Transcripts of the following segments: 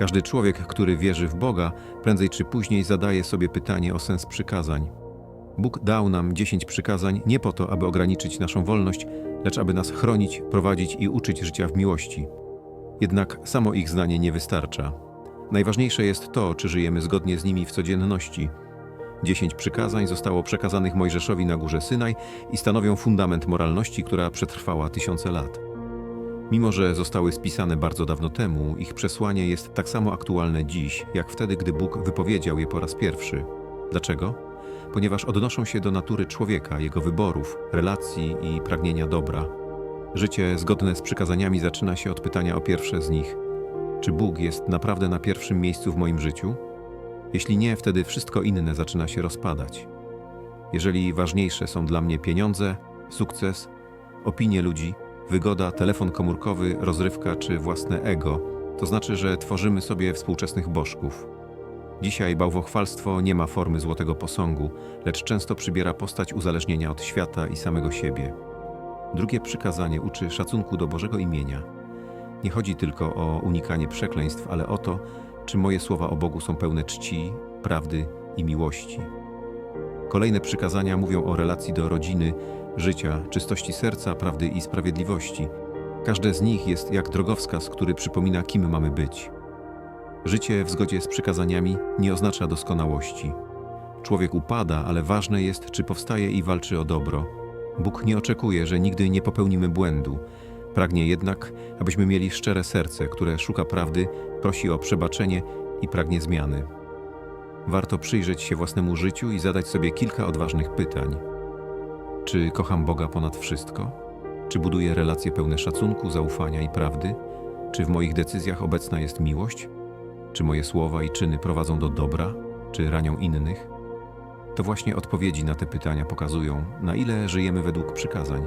Każdy człowiek, który wierzy w Boga, prędzej czy później zadaje sobie pytanie o sens przykazań. Bóg dał nam dziesięć przykazań nie po to, aby ograniczyć naszą wolność, lecz aby nas chronić, prowadzić i uczyć życia w miłości. Jednak samo ich znanie nie wystarcza. Najważniejsze jest to, czy żyjemy zgodnie z nimi w codzienności. Dziesięć przykazań zostało przekazanych Mojżeszowi na górze Synaj i stanowią fundament moralności, która przetrwała tysiące lat. Mimo, że zostały spisane bardzo dawno temu, ich przesłanie jest tak samo aktualne dziś, jak wtedy, gdy Bóg wypowiedział je po raz pierwszy. Dlaczego? Ponieważ odnoszą się do natury człowieka, jego wyborów, relacji i pragnienia dobra. Życie zgodne z przykazaniami zaczyna się od pytania o pierwsze z nich: czy Bóg jest naprawdę na pierwszym miejscu w moim życiu? Jeśli nie, wtedy wszystko inne zaczyna się rozpadać. Jeżeli ważniejsze są dla mnie pieniądze, sukces, opinie ludzi, wygoda, telefon komórkowy, rozrywka czy własne ego, to znaczy, że tworzymy sobie współczesnych bożków. Dzisiaj bałwochwalstwo nie ma formy złotego posągu, lecz często przybiera postać uzależnienia od świata i samego siebie. Drugie przykazanie uczy szacunku do Bożego imienia. Nie chodzi tylko o unikanie przekleństw, ale o to, czy moje słowa o Bogu są pełne czci, prawdy i miłości. Kolejne przykazania mówią o relacji do rodziny, życia, czystości serca, prawdy i sprawiedliwości. Każde z nich jest jak drogowskaz, który przypomina, kim mamy być. Życie w zgodzie z przykazaniami nie oznacza doskonałości. Człowiek upada, ale ważne jest, czy powstaje i walczy o dobro. Bóg nie oczekuje, że nigdy nie popełnimy błędu. Pragnie jednak, abyśmy mieli szczere serce, które szuka prawdy, prosi o przebaczenie i pragnie zmiany. Warto przyjrzeć się własnemu życiu i zadać sobie kilka odważnych pytań. Czy kocham Boga ponad wszystko? Czy buduję relacje pełne szacunku, zaufania i prawdy? Czy w moich decyzjach obecna jest miłość? Czy moje słowa i czyny prowadzą do dobra, czy ranią innych? To właśnie odpowiedzi na te pytania pokazują, na ile żyjemy według przykazań,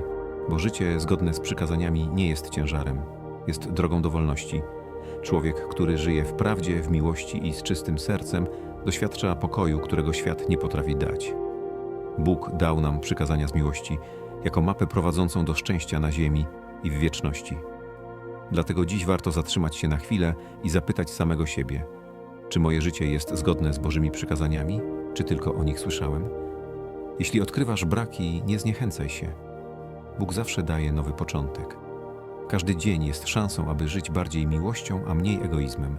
bo życie zgodne z przykazaniami nie jest ciężarem, jest drogą do wolności. Człowiek, który żyje w prawdzie, w miłości i z czystym sercem, doświadcza pokoju, którego świat nie potrafi dać. Bóg dał nam przykazania z miłości jako mapę prowadzącą do szczęścia na ziemi i w wieczności. Dlatego dziś warto zatrzymać się na chwilę i zapytać samego siebie, czy moje życie jest zgodne z Bożymi przykazaniami, czy tylko o nich słyszałem? Jeśli odkrywasz braki, nie zniechęcaj się. Bóg zawsze daje nowy początek. Każdy dzień jest szansą, aby żyć bardziej miłością, a mniej egoizmem.